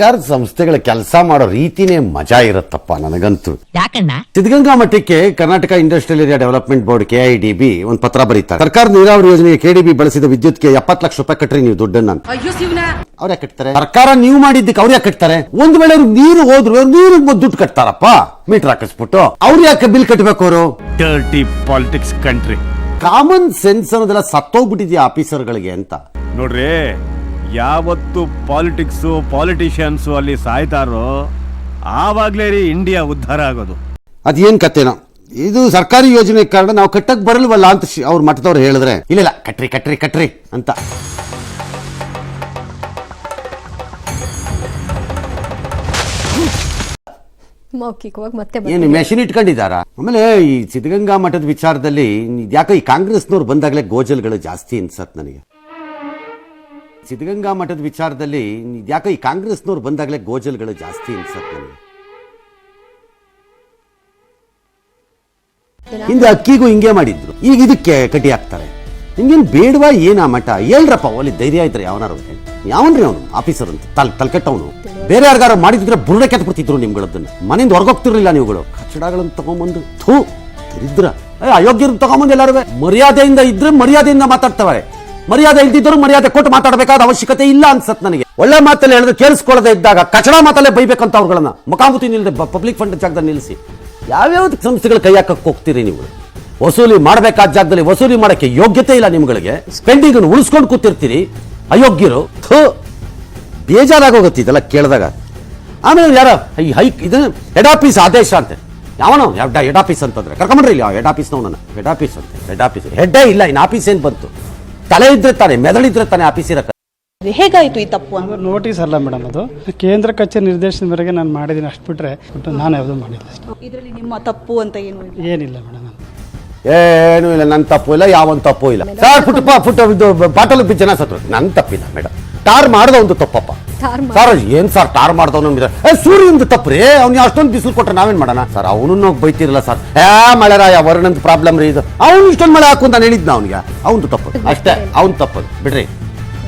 ಸರ್ಕಾರದ ಸಂಸ್ಥೆಗಳ ಕೆಲಸ ಮಾಡೋ ರೀತಿನೇ ಮಜಾ ಇರುತ್ತಪ್ಪ ನನಗಂತೂ. ಯಾಕಣ್ಣ? ಸಿದ್ಧಗಂಗಾ ಮಠಕ್ಕೆ Karnataka industrial area development board KIDB ಒಂದು ಪತ್ರ ಬರೀತಾರೆ. ಸರ್ಕಾರದ ನೀರಾವರಿ ಯೋಜನೆಗೆ ಕೆಡಿಬಿ ಬಳಸಿದ ವಿದ್ಯುತ್ಗೆ ಎಪ್ಪತ್ತು ಲಕ್ಷ ರೂಪಾಯಿ ಕಟ್ಟ್ರಿ ನೀವು ದುಡ್ಡನ್ನ ಅವ್ರ ಕಟ್ತಾರೆ? ಸರ್ಕಾರ ನೀವು ಮಾಡಿದ್ದಕ್ಕೆ ಅವ್ರ ಯಾಕೆ ಕಟ್ತಾರೆ? ಒಂದ್ ವೇಳೆ ಅವ್ರು ನೀರು ಹೋದ್ರು ನೀರು ದುಡ್ಡು ಕಟ್ತಾರಪ್ಪ. ಮೀಟರ್ ಹಾಕಿಸ್ಬಿಟ್ಟು. ಅವ್ರು ಯಾಕೆ ಬಿಲ್ ಕಟ್ಟಬೇಕು ಅವರು? Dirty politics country common sense ಅನ್ನೋದೆಲ್ಲ ಸತ್ತೋಗ್ಬಿಟ್ಟಿದ್ಯಾ ಆಫೀಸರ್ಗಳಿಗೆ ಅಂತ. ನೋಡ್ರಿ ಯಾವತ್ತು ಪಾಲಿಟಿಕ್ಸು ಪಾಲಿಟಿಷಿಯನ್ಸು ಅಲ್ಲಿ ಸಾಯ್ತಾರೋ ಆವಾಗಲೇ ರೀ ಇಂಡಿಯಾ ಉದ್ಧಾರ ಆಗೋದು. ಅದೇನ್ ಕತೆನೋ? ಇದು ಸರ್ಕಾರಿ ಯೋಜನೆ ಕಾರಣ ನಾವು ಕಟ್ಟಕ್ಕೆ ಬರಲ್ವಲ್ಲ ಅಂತ ಶಿ- ಅವ್ರ ಮಠದವ್ರು ಹೇಳಿದ್ರೆ. ಇಲ್ಲ ಇಲ್ಲ ಕಟ್ರಿ ಕಟ್ರಿ ಕಟ್ರಿ ಅಂತ. ಮೌಖಿಕವಾಗಿ ಮತ್ತೆ ಏನು. ಮೆಷಿನ್ ಇಟ್ಕೊಂಡಿದಾರ ಆಮೇಲೆ ಈ ಸಿದ್ಧಗಂಗಾ ಮಠದ ವಿಚಾರದಲ್ಲಿ ಯಾಕೋ ಈ ಕಾಂಗ್ರೆಸ್ನವ್ರು ಬಂದಾಗಲೇ ಗೋಜಲ್ಗಳು ಜಾಸ್ತಿ ಅನ್ಸತ್ ನನಗೆ. ಸಿದ್ಧಗಂಗಾ ಮಠದ ವಿಚಾರದಲ್ಲಿ ಯಾಕೋ ಈ ಕಾಂಗ್ರೆಸ್ನವ್ರು ಬಂದಾಗಲೇ ಗೋಜಲ್ಗಳು ಜಾಸ್ತಿ ಅನ್ಸತ್ತೆ ಹಿಂದೆ ಅಕ್ಕಿಗೂ ಹಿಂಗೆ ಮಾಡಿದ್ರು. ಈಗ ಇದಕ್ಕೆ ಕಟಿ ಹಾಕ್ತಾರೆ. ನಿಮ್ಗೇನು ಬೇಡವಾ ಏನ ಮಠ? ಹೇಳ್ರಪ್ಪ ಅಲ್ಲಿ ಧೈರ್ಯ ಇದ್ರೆ ಯಾವನಾರು ಯಾವನ್ರಿ ಅವನು? ಆಫೀಸರ್ ಅಂತ. ತಲ್ ತಲ್ಕಟ್ಟವನು. ಬೇರೆ ಯಾರಿಗಾರು ಮಾಡಿದ್ರೆ ಬುರುಡೆ ಕೆತ್ ಬಿಡ್ತಿದ್ರು ನಿಮ್ಗಳದನ್ನ. ಮನೆಯಿಂದ ಹೊರಗೋಗ್ತಿರ್ಲಿಲ್ಲ ನೀವುಗಳು. ಕಚ್ಚಡಗಳನ್ನು ತಗೊಂಬಂದು. ಥೂ, ದರಿದ್ರ. ಅಯೋಗ್ಯರು ತಗೊಂಬಂದು ಎಲ್ಲರೂ ಮರ್ಯಾದೆಯಿಂದ ಇದ್ರೆ ಮರ್ಯಾದೆಯಿಂದ ಮಾತಾಡ್ತವೆ ಮರ್ಯಾದೆ ಇಲ್ದಿದ್ರು ಮರ್ಯಾದೆ ಕೊಟ್ಟು ಮಾತಾಡಬೇಕಾದ ಅವಶ್ಯಕತೆ ಇಲ್ಲ ಅನ್ಸತ್ ನನಗೆ. ಒಳ್ಳೆ ಮಾತಲ್ಲಿ ಹೇಳಿದ್ರೆ ಕೇಳಿಸ್ಕೊಳ್ಳದೆ ಇದ್ದಾಗ ಕಚಡ ಮಾತಲ್ಲೇ ಬೈಬೇಕಂತ ಅವ್ರುಗಳನ್ನ. ಮುಖಾಮುಖಿ ನಿಲ್ಲದೆ ಪಬ್ಲಿಕ್ ಫಂಡ್ ಜಾಗದಲ್ಲಿ ನಿಲ್ಲಿಸಿ. ಯಾವ್ಯಾವ ಸಂಸ್ಥೆಗಳು ಕೈ ಹಾಕಕ್ಕೆ ಹೋಗ್ತೀರಿ ನೀವು? ವಸೂಲಿ ಮಾಡಬೇಕಾದ ಜಾಗದಲ್ಲಿ ವಸೂಲಿ ಮಾಡೋಕ್ಕೆ ಯೋಗ್ಯತೆ ಇಲ್ಲ ನಿಮ್ಗಳಿಗೆ. ಸ್ಪೆಂಡಿಂಗ್ ಉಳಿಸ್ಕೊಂಡು ಕೂತಿರ್ತೀರಿ. ಅಯೋಗ್ಯರು ಇದೆಲ್ಲ ಕೇಳಿದಾಗ. ಆಮೇಲೆ ಯಾರ ಈ ಹೈ, ಇದು ಹೆಡ್ ಆಫೀಸ್ ಆದೇಶ ಅಂತೆ. ಯಾವನೋ ಹೆಡ್ ಆಫೀಸ್ ಅಂತಂದ್ರೆ. ಕರ್ಕೊಂಡ್ರಿ ಇಲ್ಲಿ ಹೆಡ್ ಆಫೀಸ್ ನನ್ನ ಹೆಡ್ ಆಫೀಸ್ ಅಂತೆ ಹೆಡ್ ಆಫೀಸ್ ಹೆಡ್ಡೇ ಇಲ್ಲ ಇನ್ನು ಆಫೀಸ್ ಏನು ಬಂತು? ತಲೆ ಇದ್ರೆ ತಾನೆ ಮೆದಳಿದ್ರೆ ತಾನೆ ಆಫೀಸ್ ಇರಕ್ಕೆ ಹೇಗಾಯ್ತು ಈ ತಪ್ಪು ಅಂತ? ನೋಟಿಸ್ ಅಲ್ಲ ಮೇಡಮ್ ಅದು. ಕೇಂದ್ರ ಕಚೇರಿ ನಿರ್ದೇಶನದ ಮೇರೆಗೆ ನಾನು ಮಾಡಿದ್ದೀನಿ ಅಷ್ಟು ಬಿಟ್ಟರೆ ನಾನು ಯಾವುದೂ ಮಾಡಿಲ್ಲ ಅಷ್ಟೇ. ಇದರಲ್ಲಿ ನಿಮ್ಮ ತಪ್ಪು ಅಂತ ಏನು ಇಲ್ಲ? ಏನಿಲ್ಲ ಮೇಡಮ್ ಏನು ಇಲ್ಲ ನನ್ನ ತಪ್ಪು ಇಲ್ಲ ಯಾವೊಂದು ತಪ್ಪು ಇಲ್ಲ. ಸರ್ ಪುಟ್ಟ ಪುಟ್ಟ ಇದು ಬಾಟಲ್ ಬಿದ್ದು ಜನ ಸತ್ರು. ನನ್ನ ತಪ್ಪಿಲ್ಲ ಮೇಡಮ್ ಟಾರ್ ಮಾಡಿದ ಒಂದು ತಪ್ಪಪ್ಪ. ಸರ್ ಏನ್ ಸರ್ ಟಾರ್ ಮಾಡ್ದವನು ಏ ಸೂರ್ಯಂದು ತಪ್ಪು ರೀ ಅವ್ನಿಗೆ ಅಷ್ಟೊಂದು ಬಿಸಿಲು ಕೊಟ್ರೆ ನಾವೇನ್ ಮಾಡೋಣ? ಸರ್ ಅವನನ್ನು ಬೈತಿರಲ್ಲ ಸರ್ ಏ ಮಳೆರಾಯ ವರ್ಣಂತ ಪ್ರಾಬ್ಲಮ್ ರೀ ಇದು. ಅವ್ನು ಇಷ್ಟೊಂದು ಮಳೆ ಹಾಕು ಅಂತ ಹೇಳಿದ್ನ ಅವ್ನಿಗೆ. ಅವನು ತಪ್ಪು. ಅಷ್ಟೇ ಅವ್ನು ತಪ್ಪು. ಬಿಡ್ರಿ.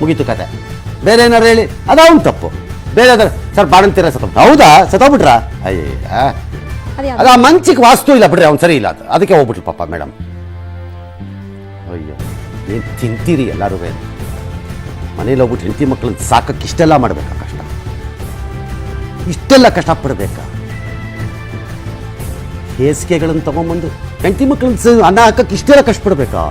ಮುಗೀತು ಕತೆ. ಬೇರೆ ಏನಾರು ಹೇಳಿ. ಅದ ಅವ್ನು ತಪ್ಪು. ಬೇರೆ ಅದ್ರ ಸರ್ ಬಾಣಂತೀರ ಸತ ಹೌದಾ? ಸತೋಗ್ಬಿಟ್ರ ಅಯ್ಯ ಅದ ಆ ಮಂಚಿಗೆ ವಾಸ್ತು ಇಲ್ಲ ಬಿಡ್ರಿ ಅವ್ನು ಸರಿ ಇಲ್ಲ ಅದು. ಅದಕ್ಕೆ ಹೋಗ್ಬಿಟ್ರಿ ಪಾಪ ಮೇಡಮ್. ಅಯ್ಯೋ ಏನು ತಿಂತೀರಿ ಎಲ್ಲರೂ ಮನೇಲಿ ಹೋಗ್ಬಿಟ್ಟು ಹೆಂಡತಿ ಮಕ್ಕಳನ್ನ ಸಾಕಕ್ಕೆ ಇಷ್ಟೆಲ್ಲ ಮಾಡಬೇಕಾ ಕಷ್ಟ? ಇಷ್ಟೆಲ್ಲ ಕಷ್ಟಪಡಬೇಕಾ? ಹೇಸಿಗೆಗಳನ್ನು ತಗೊಂಬಂದು ಹೆಂಡತಿ ಮಕ್ಕಳನ್ನ ಅನ್ನ ಹಾಕಕ್ಕೆ ಇಷ್ಟೆಲ್ಲ ಕಷ್ಟಪಡ್ಬೇಕಾ?